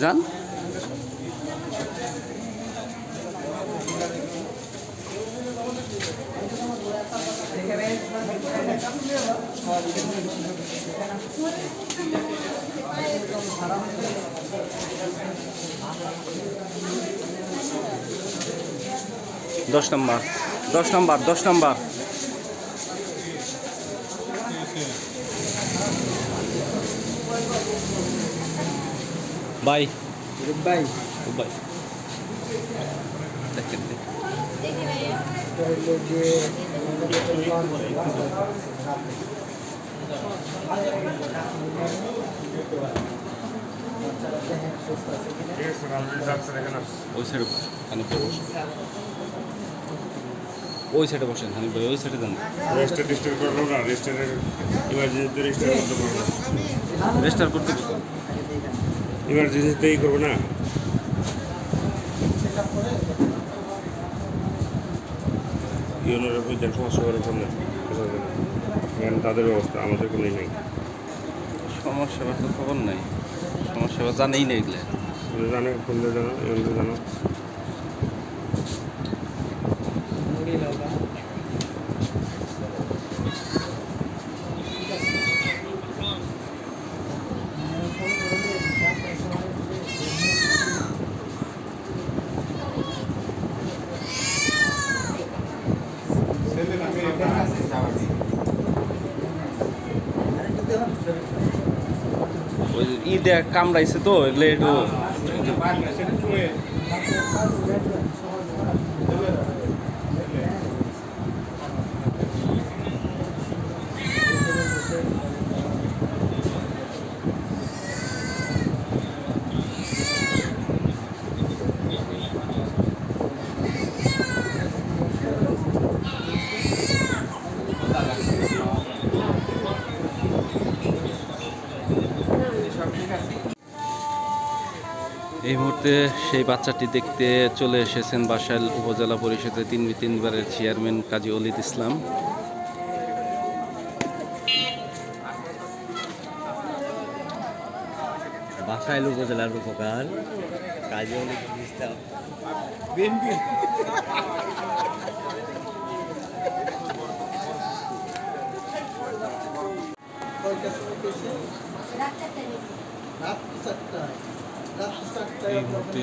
যান দশ নম্বর। দশ নম্বর দশ নম্বর। বাই। ভাই বাই। দেখেন ওই ভাই বসেন ওই সাইডে বসেন হানিফ ভাই ওই সাইডে যান। রেজিস্টার রেজিস্টার করব না রেজিস্টারের ইমার্জেন্সিতে রেজিস্টার করতে পারব রেজিস্টার করতে বলুন ইমার্জেন্সিতেই করব না। ইউনোর বিজ্ঞান সমস্যা করে সামনে তাদের ব্যবস্থা আমাদের কোনো নেই। সমস্যা তো খবর নাই। সমস্যা জানেই না এগুলো। তুমি জানো তোমরা জানো জানো। ওই ঈদে কামড়াইছে তো এগুলো একটু এই মুহূর্তে সেই বাচ্চাটি দেখতে চলে এসেছেন বাসাইল উপজেলা পরিষদের তিন তিনবারের চেয়ারম্যান কাজী অলিদ ইসলাম। বাসাইল উপজেলার উপকার কাজে অনেক ইসলাম। রাত চারটায় রাত চারটায়। মুহূর্তে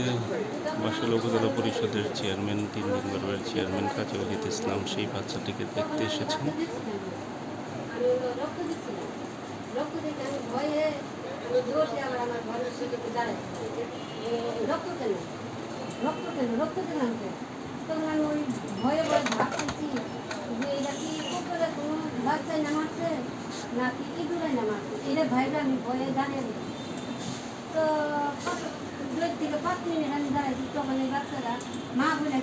বাসাইল উপজেলা পরিষদের চেয়ারম্যান, তিন তিনবারের চেয়ারম্যান কাজী অলিদ ইসলাম সেই বাচ্চাটিকে দেখতে এসেছেন। আমি রক্ত দিচ্ছিলাম রক্ত দিতে আমি ভয়ে জোরসে માં બોલે